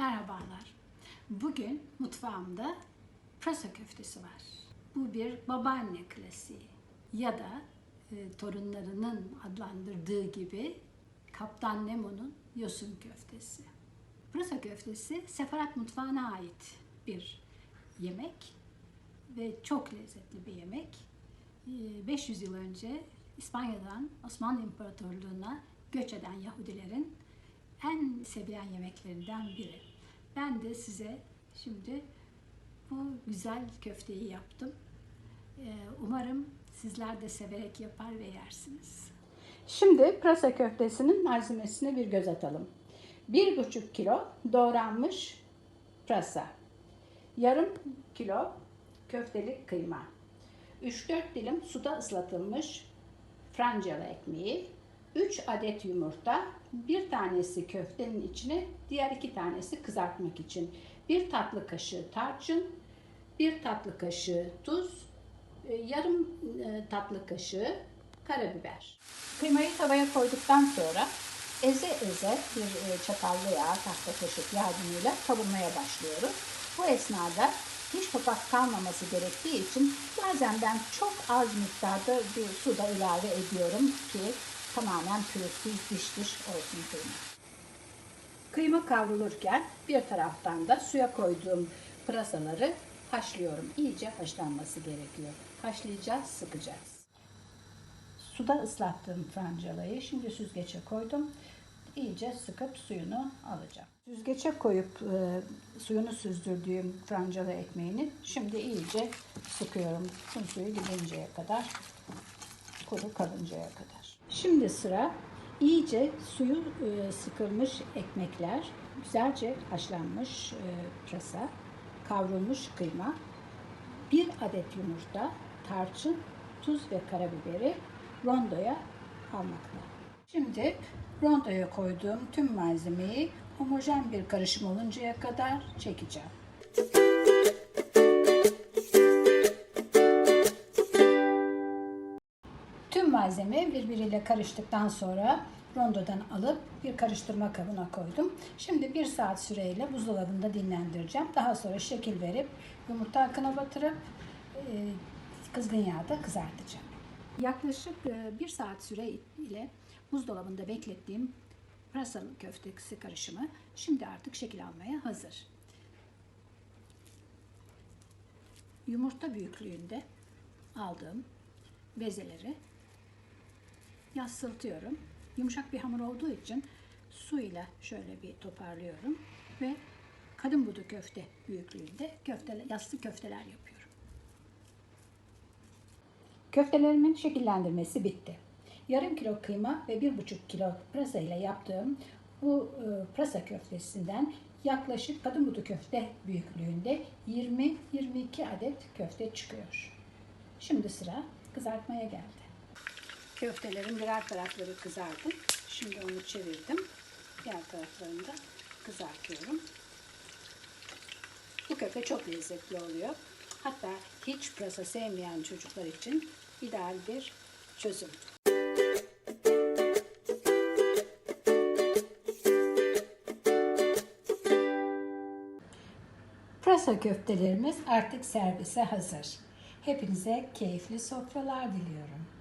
Merhabalar. Bugün mutfağımda pırasa köftesi var. Bu bir babaanne klasiği ya da e, torunlarının adlandırdığı gibi Kaptan Nemo'nun yosun köftesi. Pırasa köftesi sefarat mutfağına ait bir yemek ve çok lezzetli bir yemek. E, 500 yıl önce İspanya'dan Osmanlı İmparatorluğu'na göç eden Yahudilerin en sevilen yemeklerinden biri. Ben de size şimdi bu güzel köfteyi yaptım. Ee, Umarım sizler de severek yapar ve yersiniz. Şimdi pırasa köftesinin malzemesine bir göz atalım. 1,5 kilo doğranmış pırasa. Yarım kilo köftelik kıyma. 3-4 dilim suda ıslatılmış francalı ekmeği, 3 adet yumurta, bir tanesi köftenin içine, diğer iki tanesi kızartmak için. Bir tatlı kaşığı tarçın, bir tatlı kaşığı tuz, e, yarım e, tatlı kaşığı karabiber. Kıymayı tavaya koyduktan sonra eze eze bir e, çatal veya tahta kaşık yardımıyla kavurmaya başlıyoruz. Bu esnada hiç topak kalmaması gerektiği için bazen ben çok az miktarda bir suda ilave ediyorum ki tamamen pürüzsüz diş diş olsun kıyma. Kıyma kavrulurken bir taraftan da suya koyduğum pırasaları haşlıyorum. İyice haşlanması gerekiyor. Haşlayacağız, sıkacağız. Suda ıslattığım francalayı şimdi süzgece koydum. İyice sıkıp suyunu alacağım. Süzgece koyup e, suyunu süzdürdüğüm francalı ekmeğini şimdi iyice sıkıyorum. Tüm suyu gidinceye kadar, kuru kalıncaya kadar. Şimdi sıra iyice suyu e, sıkılmış ekmekler, güzelce haşlanmış e, pırasa, kavrulmuş kıyma, bir adet yumurta, tarçın, tuz ve karabiberi rondoya almakla. Şimdi rondoya koyduğum tüm malzemeyi homojen bir karışım oluncaya kadar çekeceğim. Tüm malzeme birbiriyle karıştıktan sonra rondodan alıp bir karıştırma kabına koydum. Şimdi bir saat süreyle buzdolabında dinlendireceğim. Daha sonra şekil verip yumurta akına batırıp e, kızgın yağda kızartacağım. Yaklaşık e, bir saat süre ile buzdolabında beklettiğim pırasalı köftesi karışımı şimdi artık şekil almaya hazır. Yumurta büyüklüğünde aldığım bezeleri yassıltıyorum. Yumuşak bir hamur olduğu için su ile şöyle bir toparlıyorum ve kadın budu köfte büyüklüğünde köfte, yassı köfteler yapıyorum. Köftelerimin şekillendirmesi bitti. Yarım kilo kıyma ve bir buçuk kilo pırasa ile yaptığım bu e, pırasa köftesinden yaklaşık kadın budu köfte büyüklüğünde 20-22 adet köfte çıkıyor. Şimdi sıra kızartmaya geldi. Köftelerin birer tarafları kızardı. Şimdi onu çevirdim. Diğer taraflarını da kızartıyorum. Bu köfte çok lezzetli oluyor. Hatta hiç pırasa sevmeyen çocuklar için ideal bir çözüm. Pırasa köftelerimiz artık servise hazır. Hepinize keyifli sofralar diliyorum.